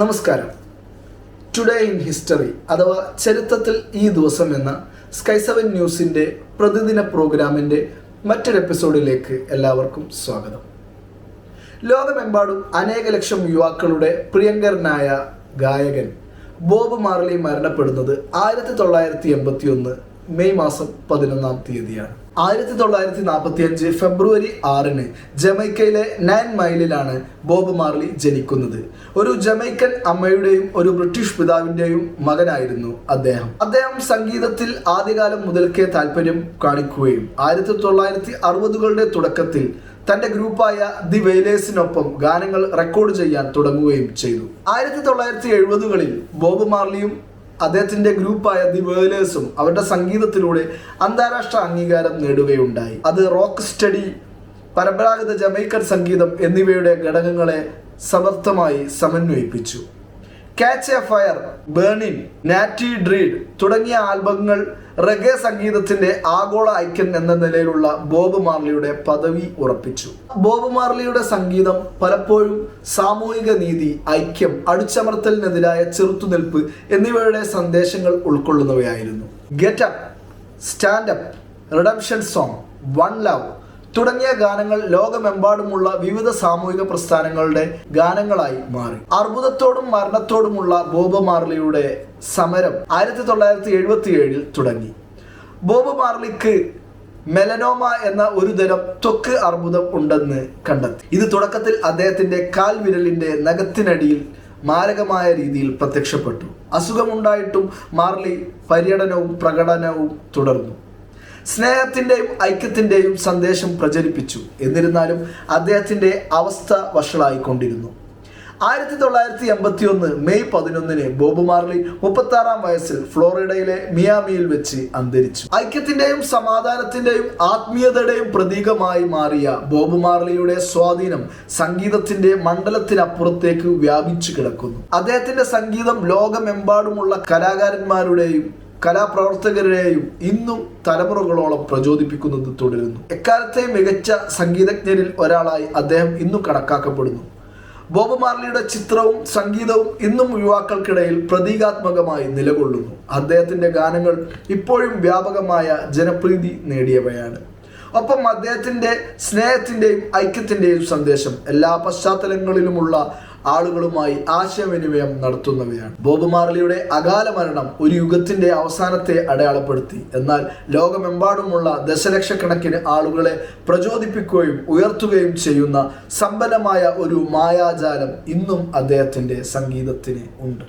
നമസ്കാരം. Today in history അഥവാ ചരിത്രത്തിൽ ഈ ദിവസം എന്ന സ്കൈ സെവൻ ന്യൂസിന്റെ പ്രതിദിന പ്രോഗ്രാമിന്റെ മറ്റൊരു എപ്പിസോഡിലേക്ക് എല്ലാവർക്കും സ്വാഗതം. ലോകമെമ്പാടും അനേക ലക്ഷം യുവാക്കളുടെ പ്രിയങ്കരനായ ഗായകൻ ബോബ് മാർലി മരണപ്പെടുന്നത് ആയിരത്തി തൊള്ളായിരത്തി എൺപത്തി ഒന്ന് മെയ് മാസം പതിനൊന്നാം തീയതിയാണ്. ആയിരത്തി തൊള്ളായിരത്തി നാൽപ്പത്തി അഞ്ച് ഫെബ്രുവരി ആറിന് ജമൈക്കയിലെ നയൻ മൈലിലാണ് ബോബ് മാർലി ജനിക്കുന്നത്. ഒരു ജമൈക്കൻ അമ്മയുടെയും ഒരു ബ്രിട്ടീഷ് പിതാവിന്റെയും മകനായിരുന്നു അദ്ദേഹം. അദ്ദേഹം സംഗീതത്തിൽ ആദ്യകാലം മുതൽക്കേ താല്പര്യം കാണിക്കുകയും ആയിരത്തി തൊള്ളായിരത്തി അറുപതുകളുടെ തുടക്കത്തിൽ തന്റെ ഗ്രൂപ്പായ ദി വെയിലേഴ്സിനൊപ്പം ഗാനങ്ങൾ റെക്കോർഡ് ചെയ്യാൻ തുടങ്ങുകയും ചെയ്തു. ആയിരത്തി തൊള്ളായിരത്തി എഴുപതുകളിൽ ബോബ് മാർലിയും അദ്ദേഹത്തിന്റെ ഗ്രൂപ്പായ ദി വേലേഴ്സും അവരുടെ സംഗീതത്തിലൂടെ അന്താരാഷ്ട്ര അംഗീകാരം നേടുകയുണ്ടായി. അത് റോക്ക് സ്റ്റഡി പരമ്പരാഗത ജമൈക്കൻ സംഗീതം എന്നിവയുടെ ഘടകങ്ങളെ സമർത്ഥമായി സമന്വയിപ്പിച്ചു. കാച്ച് A fire burnin natty dread തുടങ്ങിയ ആൽബങ്ങൾ റഗെ സംഗീതത്തിന്റെ ആഗോള ഐക്യൻ എന്ന നിലയിലുള്ള ബോബ് മാർലിയുടെ പദവി ഉറപ്പിച്ചു. ബോബ് മാർലിയുടെ സംഗീതം പലപ്പോഴും സാമൂഹിക നീതി ഐക്യം അടിച്ചമർത്തലിനെതിരായ ചെറുത്തുനിൽപ്പ് എന്നിവയുടെ സന്ദേശങ്ങൾ ഉൾക്കൊള്ളുന്നവയായിരുന്നു. Get up stand up redemption song one love തുടങ്ങിയ ഗാനങ്ങൾ ലോകമെമ്പാടുമുള്ള വിവിധ സാമൂഹിക പ്രസ്ഥാനങ്ങളുടെ ഗാനങ്ങളായി മാറി. അർബുദത്തോടും മരണത്തോടുമുള്ള ബോബ മാർലിയുടെ സമരം ആയിരത്തി തൊള്ളായിരത്തി എഴുപത്തി ഏഴിൽ തുടങ്ങി. ബോബ മാർലിക്ക് മെലനോമ എന്ന ഒരു തരം ത്വക്ക് അർബുദം ഉണ്ടെന്ന് കണ്ടെത്തി. ഇത് തുടക്കത്തിൽ അദ്ദേഹത്തിന്റെ കാൽവിരലിന്റെ നഖത്തിനടിയിൽ മാരകമായ രീതിയിൽ പ്രത്യക്ഷപ്പെട്ടു. അസുഖമുണ്ടായിട്ടും മാർലി പര്യടനവും പ്രകടനവും തുടർന്നു. സ്നേഹത്തിന്റെയും ഐക്യത്തിന്റെയും സന്ദേശം പ്രചരിപ്പിച്ചു. എന്നിരുന്നാലും അദ്ദേഹത്തിന്റെ അവസ്ഥ വഷളായിക്കൊണ്ടിരുന്നു. ആയിരത്തി തൊള്ളായിരത്തി എൺപത്തി ഒന്ന് മെയ് പതിനൊന്നിന് ബോബ് മാർലി മുപ്പത്തി ആറാം വയസ്സിൽ ഫ്ലോറിഡയിലെ മിയാമിയിൽ വെച്ച് അന്തരിച്ചു. ഐക്യത്തിന്റെയും സമാധാനത്തിന്റെയും ആത്മീയതയുടെയും പ്രതീകമായി മാറിയ ബോബ് മാർലിയുടെ സ്വാധീനം സംഗീതത്തിന്റെ മണ്ഡലത്തിനപ്പുറത്തേക്ക് വ്യാപിച്ചു കിടക്കുന്നു. അദ്ദേഹത്തിന്റെ സംഗീതം ലോകമെമ്പാടുമുള്ള കലാകാരന്മാരുടെയും കലാപ്രവർത്തകരെയും ഇന്നും തലമുറകളോളം പ്രചോദിപ്പിക്കുന്നത് തുടരുന്നു. എക്കാലത്തെ മികച്ച സംഗീതജ്ഞരിൽ ഒരാളായി അദ്ദേഹം ഇന്നും കണക്കാക്കപ്പെടുന്നു. ബോബ് മാർലിയുടെ ചിത്രവും സംഗീതവും ഇന്നും യുവാക്കൾക്കിടയിൽ പ്രതീകാത്മകമായി നിലകൊള്ളുന്നു. അദ്ദേഹത്തിന്റെ ഗാനങ്ങൾ ഇപ്പോഴും വ്യാപകമായ ജനപ്രീതി നേടിയവയാണ്. ഒപ്പം അദ്ദേഹത്തിന്റെ സ്നേഹത്തിന്റെയും ഐക്യത്തിന്റെയും സന്ദേശം എല്ലാ പശ്ചാത്തലങ്ങളിലുമുള്ള ആളുകളുമായി ആശയവിനിമയം നടത്തുന്നവയാണ്. ബോബ് മാർലിയുടെ അകാല മരണം ഒരു യുഗത്തിന്റെ അവസാനത്തെ അടയാളപ്പെടുത്തി. എന്നാൽ ലോകമെമ്പാടുമുള്ള ദശലക്ഷക്കണക്കിന് ആളുകളെ പ്രചോദിപ്പിക്കുകയും ഉയർത്തുകയും ചെയ്യുന്ന സമ്പന്നമായ ഒരു മായാജാലം ഇന്നും അദ്ദേഹത്തിന്റെ സംഗീതത്തിന് ഉണ്ട്.